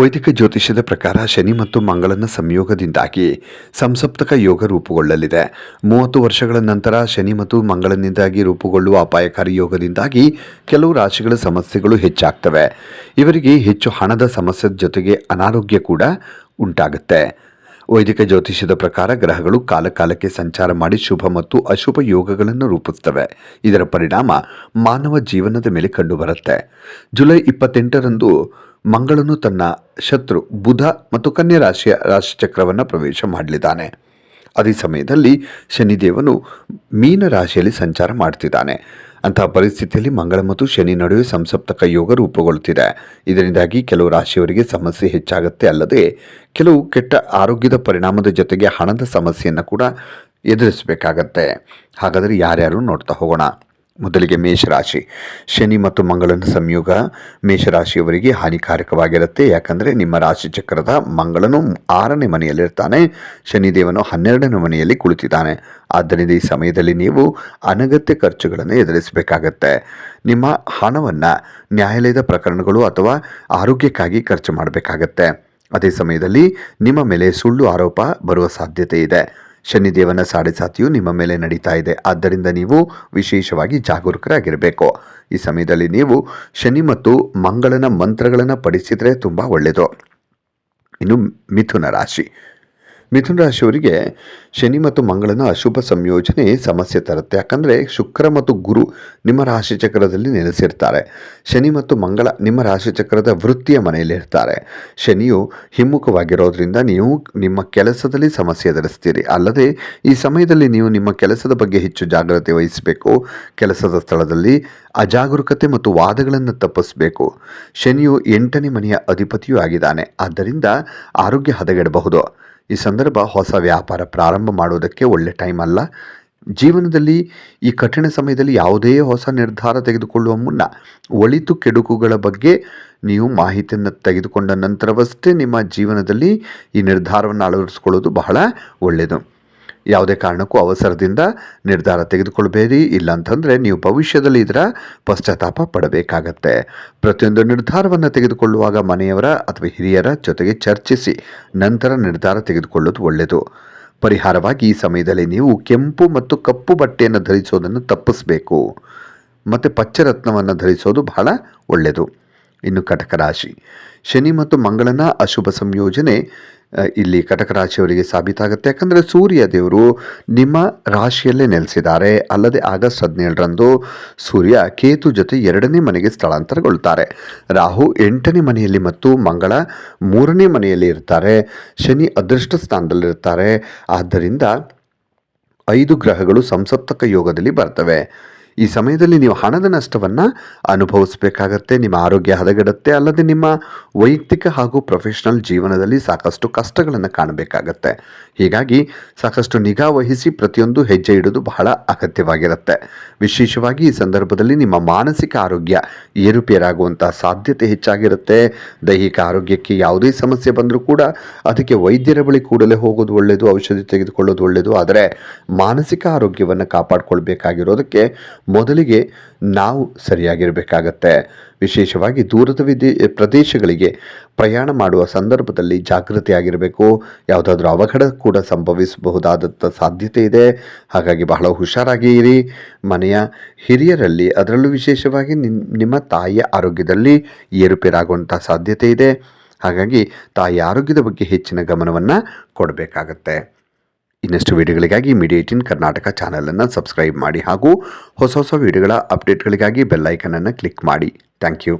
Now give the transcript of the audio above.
ವೈದಿಕ ಜ್ಯೋತಿಷ್ಯದ ಪ್ರಕಾರ ಶನಿ ಮತ್ತು ಮಂಗಳನ ಸಂಯೋಗದಿಂದಾಗಿ ಸಂಸಪ್ತಕ ಯೋಗ ರೂಪುಗೊಳ್ಳಲಿದೆ. ಮೂವತ್ತು ವರ್ಷಗಳ ನಂತರ ಶನಿ ಮತ್ತು ಮಂಗಳನಿಂದಾಗಿ ರೂಪುಗೊಳ್ಳುವ ಅಪಾಯಕಾರಿ ಯೋಗದಿಂದಾಗಿ ಕೆಲವು ರಾಶಿಗಳ ಸಮಸ್ಯೆಗಳು ಹೆಚ್ಚಾಗ್ತವೆ. ಇವರಿಗೆ ಹೆಚ್ಚು ಹಣದ ಸಮಸ್ಯೆ ಜೊತೆಗೆ ಅನಾರೋಗ್ಯ ಕೂಡ ಉಂಟಾಗುತ್ತೆ. ವೈದಿಕ ಜ್ಯೋತಿಷ್ಯದ ಪ್ರಕಾರ ಗ್ರಹಗಳು ಕಾಲಕಾಲಕ್ಕೆ ಸಂಚಾರ ಮಾಡಿ ಶುಭ ಮತ್ತು ಅಶುಭ ಯೋಗಗಳನ್ನು ರೂಪಿಸುತ್ತವೆ. ಇದರ ಪರಿಣಾಮ ಮಾನವ ಜೀವನದ ಮೇಲೆ ಕಂಡುಬರುತ್ತೆ. ಜುಲೈ ಇಪ್ಪತ್ತೆಂಟರಂದು ಮಂಗಳನು ತನ್ನ ಶತ್ರು ಬುಧ ಮತ್ತು ಕನ್ಯಾ ರಾಶಿಯ ರಾಶಿಚಕ್ರವನ್ನು ಪ್ರವೇಶ ಮಾಡಲಿದ್ದಾನೆ. ಅದೇ ಸಮಯದಲ್ಲಿ ಶನಿದೇವನು ಮೀನ ರಾಶಿಯಲ್ಲಿ ಸಂಚಾರ ಮಾಡ್ತಿದ್ದಾನೆ. ಅಂತಹ ಪರಿಸ್ಥಿತಿಯಲ್ಲಿ ಮಂಗಳ ಮತ್ತು ಶನಿ ನಡುವೆ ಸಂಸಪ್ತಕ ಯೋಗ ರೂಪುಗೊಳ್ಳುತ್ತಿದೆ. ಇದರಿಂದಾಗಿ ಕೆಲವು ರಾಶಿಯವರಿಗೆ ಸಮಸ್ಯೆ ಹೆಚ್ಚಾಗುತ್ತೆ ಅಲ್ಲದೆ ಕೆಲವು ಕೆಟ್ಟ ಆರೋಗ್ಯದ ಪರಿಣಾಮದ ಜೊತೆಗೆ ಹಣದ ಸಮಸ್ಯೆಯನ್ನು ಕೂಡ ಎದುರಿಸಬೇಕಾಗತ್ತೆ. ಹಾಗಾದರೆ ಯಾರ್ಯಾರು ನೋಡ್ತಾ ಹೋಗೋಣ? ಮೊದಲಿಗೆ ಮೇಷರಾಶಿ. ಶನಿ ಮತ್ತು ಮಂಗಳನ ಸಂಯೋಗ ಮೇಷರಾಶಿಯವರಿಗೆ ಹಾನಿಕಾರಕವಾಗಿರುತ್ತೆ. ಯಾಕಂದರೆ ನಿಮ್ಮ ರಾಶಿ ಚಕ್ರದ ಮಂಗಳನು ಆರನೇ ಮನೆಯಲ್ಲಿರ್ತಾನೆ. ಶನಿದೇವನು ಹನ್ನೆರಡನೇ ಮನೆಯಲ್ಲಿ ಕುಳಿತಿದ್ದಾನೆ. ಆದ್ದರಿಂದ ಈ ಸಮಯದಲ್ಲಿ ನೀವು ಅನಗತ್ಯ ಖರ್ಚುಗಳನ್ನು ಎದುರಿಸಬೇಕಾಗತ್ತೆ. ನಿಮ್ಮ ಹಣವನ್ನು ನ್ಯಾಯಾಲಯದ ಪ್ರಕರಣಗಳು ಅಥವಾ ಆರೋಗ್ಯಕ್ಕಾಗಿ ಖರ್ಚು ಮಾಡಬೇಕಾಗತ್ತೆ. ಅದೇ ಸಮಯದಲ್ಲಿ ನಿಮ್ಮ ಮೇಲೆ ಸುಳ್ಳು ಆರೋಪ ಬರುವ ಸಾಧ್ಯತೆ ಇದೆ. ಶನಿದೇವನ ಸಾಡೆಸಾತಿಯು ನಿಮ್ಮ ಮೇಲೆ ನಡೀತಾ ಇದೆ. ಆದ್ದರಿಂದ ನೀವು ವಿಶೇಷವಾಗಿ ಜಾಗರೂಕರಾಗಿರಬೇಕು. ಈ ಸಮಯದಲ್ಲಿ ನೀವು ಶನಿ ಮತ್ತು ಮಂಗಳನ ಮಂತ್ರಗಳನ್ನು ಪಡಿಸಿದರೆ ತುಂಬ ಒಳ್ಳೆಯದು. ಇನ್ನು ಮಿಥುನ ರಾಶಿ. ಮಿಥುನ ರಾಶಿಯವರಿಗೆ ಶನಿ ಮತ್ತು ಮಂಗಳನ ಅಶುಭ ಸಂಯೋಜನೆ ಸಮಸ್ಯೆ ತರುತ್ತೆ. ಯಾಕಂದರೆ ಶುಕ್ರ ಮತ್ತು ಗುರು ನಿಮ್ಮ ರಾಶಿ ಚಕ್ರದಲ್ಲಿ ನೆಲೆಸಿರ್ತಾರೆ. ಶನಿ ಮತ್ತು ಮಂಗಳ ನಿಮ್ಮ ರಾಶಿ ಚಕ್ರದ ವೃತ್ತಿಯ ಮನೆಯಲ್ಲಿ ಇರ್ತಾರೆ. ಶನಿಯು ಹಿಮ್ಮುಖವಾಗಿರೋದ್ರಿಂದ ನೀವು ನಿಮ್ಮ ಕೆಲಸದಲ್ಲಿ ಸಮಸ್ಯೆ ಎದುರಿಸ್ತೀರಿ. ಅಲ್ಲದೆ ಈ ಸಮಯದಲ್ಲಿ ನೀವು ನಿಮ್ಮ ಕೆಲಸದ ಬಗ್ಗೆ ಹೆಚ್ಚು ಜಾಗ್ರತೆ ವಹಿಸಬೇಕು. ಕೆಲಸದ ಸ್ಥಳದಲ್ಲಿ ಅಜಾಗರೂಕತೆ ಮತ್ತು ವಾದಗಳನ್ನು ತಪ್ಪಿಸಬೇಕು. ಶನಿಯು ಎಂಟನೇ ಮನೆಯ ಅಧಿಪತಿಯೂ ಆಗಿದ್ದಾನೆ. ಆದ್ದರಿಂದ ಆರೋಗ್ಯ ಹದಗೆಡಬಹುದು. ಈ ಸಂದರ್ಭ ಹೊಸ ವ್ಯಾಪಾರ ಪ್ರಾರಂಭ ಮಾಡುವುದಕ್ಕೆ ಒಳ್ಳೆ ಟೈಮ್ ಅಲ್ಲ. ಜೀವನದಲ್ಲಿ ಈ ಕಠಿಣ ಸಮಯದಲ್ಲಿ ಯಾವುದೇ ಹೊಸ ನಿರ್ಧಾರ ತೆಗೆದುಕೊಳ್ಳುವ ಮುನ್ನ ಒಳಿತು ಕೆಡುಕುಗಳ ಬಗ್ಗೆ ನೀವು ಮಾಹಿತಿಯನ್ನು ತೆಗೆದುಕೊಂಡ ನಂತರವಷ್ಟೇ ನಿಮ್ಮ ಜೀವನದಲ್ಲಿ ಈ ನಿರ್ಧಾರವನ್ನು ಅಳವಡಿಸ್ಕೊಳ್ಳೋದು ಬಹಳ ಒಳ್ಳೆಯದು. ಯಾವುದೇ ಕಾರಣಕ್ಕೂ ಅವಸರದಿಂದ ನಿರ್ಧಾರ ತೆಗೆದುಕೊಳ್ಬೇಡಿ ಇಲ್ಲಾಂತಂದರೆ ನೀವು ಭವಿಷ್ಯದಲ್ಲಿ ಇದರ ಪಶ್ಚಾತ್ತಾಪ ಪಡಬೇಕಾಗತ್ತೆ. ಪ್ರತಿಯೊಂದು ನಿರ್ಧಾರವನ್ನು ತೆಗೆದುಕೊಳ್ಳುವಾಗ ಮನೆಯವರ ಅಥವಾ ಹಿರಿಯರ ಜೊತೆಗೆ ಚರ್ಚಿಸಿ ನಂತರ ನಿರ್ಧಾರ ತೆಗೆದುಕೊಳ್ಳೋದು ಒಳ್ಳೆಯದು. ಪರಿಹಾರವಾಗಿ ಈ ಸಮಯದಲ್ಲಿ ನೀವು ಕೆಂಪು ಮತ್ತು ಕಪ್ಪು ಬಟ್ಟೆಯನ್ನು ಧರಿಸೋದನ್ನು ತಪ್ಪಿಸಬೇಕು. ಮತ್ತು ಪಚ್ಚರತ್ನವನ್ನು ಧರಿಸೋದು ಬಹಳ ಒಳ್ಳೆಯದು. ಇನ್ನು ಕಟಕ ರಾಶಿ ಶನಿ ಮತ್ತು ಮಂಗಳನ ಅಶುಭ ಸಂಯೋಜನೆ ಇಲ್ಲಿ ಕಟಕ ರಾಶಿಯವರಿಗೆ ಸಾಬೀತಾಗುತ್ತೆ. ಯಾಕಂದರೆ ಸೂರ್ಯ ದೇವರು ನಿಮ್ಮ ರಾಶಿಯಲ್ಲೇ ನೆಲೆಸಿದ್ದಾರೆ. ಅಲ್ಲದೆ ಆಗಸ್ಟ್ ಹದಿನೇಳರಂದು ಸೂರ್ಯ ಕೇತು ಜೊತೆ ಎರಡನೇ ಮನೆಗೆ ಸ್ಥಳಾಂತರಗೊಳ್ತಾರೆ ರಾಹು ಎಂಟನೇ ಮನೆಯಲ್ಲಿ ಮತ್ತು ಮಂಗಳ ಮೂರನೇ ಮನೆಯಲ್ಲಿ ಇರ್ತಾರೆ. ಶನಿ ಅದೃಷ್ಟ ಸ್ಥಾನದಲ್ಲಿರ್ತಾರೆ. ಆದ್ದರಿಂದ ಐದು ಗ್ರಹಗಳು ಸಂಸಪ್ತಕ ಯೋಗದಲ್ಲಿ ಬರ್ತವೆ. ಈ ಸಮಯದಲ್ಲಿ ನೀವು ಹಣದ ನಷ್ಟವನ್ನು ಅನುಭವಿಸಬೇಕಾಗತ್ತೆ. ನಿಮ್ಮ ಆರೋಗ್ಯ ಹದಗೆಡುತ್ತೆ. ಅಲ್ಲದೆ ನಿಮ್ಮ ವೈಯಕ್ತಿಕ ಹಾಗೂ ಪ್ರೊಫೆಷನಲ್ ಜೀವನದಲ್ಲಿ ಸಾಕಷ್ಟು ಕಷ್ಟಗಳನ್ನು ಕಾಣಬೇಕಾಗತ್ತೆ. ಹೀಗಾಗಿ ಸಾಕಷ್ಟು ನಿಗಾ ವಹಿಸಿ ಪ್ರತಿಯೊಂದು ಹೆಜ್ಜೆ ಇಡೋದು ಬಹಳ ಅಗತ್ಯವಾಗಿರುತ್ತೆ. ವಿಶೇಷವಾಗಿ ಈ ಸಂದರ್ಭದಲ್ಲಿ ನಿಮ್ಮ ಮಾನಸಿಕ ಆರೋಗ್ಯ ಏರುಪೇರಾಗುವಂತಹ ಸಾಧ್ಯತೆ ಹೆಚ್ಚಾಗಿರುತ್ತೆ. ದೈಹಿಕ ಆರೋಗ್ಯಕ್ಕೆ ಯಾವುದೇ ಸಮಸ್ಯೆ ಬಂದರೂ ಕೂಡ ಅದಕ್ಕೆ ವೈದ್ಯರ ಬಳಿ ಕೂಡಲೇ ಹೋಗೋದು ಒಳ್ಳೆಯದು ಔಷಧಿ ತೆಗೆದುಕೊಳ್ಳೋದು ಒಳ್ಳೆಯದು ಆದರೆ ಮಾನಸಿಕ ಆರೋಗ್ಯವನ್ನು ಕಾಪಾಡಿಕೊಳ್ಬೇಕಾಗಿರೋದಕ್ಕೆ ಮೊದಲಿಗೆ ನಾವು ಸರಿಯಾಗಿರಬೇಕಾಗತ್ತೆ. ವಿಶೇಷವಾಗಿ ದೂರದ ವಿದೇ, ಪ್ರದೇಶಗಳಿಗೆ ಪ್ರಯಾಣ ಮಾಡುವ ಸಂದರ್ಭದಲ್ಲಿ ಜಾಗೃತಿಯಾಗಿರಬೇಕು. ಯಾವುದಾದ್ರೂ ಅವಘಡ ಕೂಡ ಸಂಭವಿಸಬಹುದಾದಂಥ ಸಾಧ್ಯತೆ ಇದೆ. ಹಾಗಾಗಿ ಬಹಳ ಹುಷಾರಾಗಿ ಇರಿ. ಮನೆಯ ಹಿರಿಯರಲ್ಲಿ, ಅದರಲ್ಲೂ ವಿಶೇಷವಾಗಿ ನಿಮ್- ನಿಮ್ಮ ತಾಯಿಯ ಆರೋಗ್ಯದಲ್ಲಿ ಏರುಪೇರಾಗುವಂಥ ಸಾಧ್ಯತೆ ಇದೆ. ಹಾಗಾಗಿ ತಾಯಿ ಆರೋಗ್ಯದ ಬಗ್ಗೆ ಹೆಚ್ಚಿನ ಗಮನವನ್ನು ಕೊಡಬೇಕಾಗತ್ತೆ. ಇನ್ನಷ್ಟು ವಿಡಿಯೋಗಳಿಗಾಗಿ ಮೀಡಿಯಾ ಏಟಿನ್ ಕರ್ನಾಟಕ ಚಾನಲನ್ನು ಸಬ್ಸ್ಕ್ರೈಬ್ ಮಾಡಿ ಹಾಗೂ ಹೊಸ ಹೊಸ ವಿಡಿಯೋಗಳ ಅಪ್ಡೇಟ್ಗಳಿಗಾಗಿ ಬೆಲ್ಲೈಕನನ್ನು ಕ್ಲಿಕ್ ಮಾಡಿ. Thank you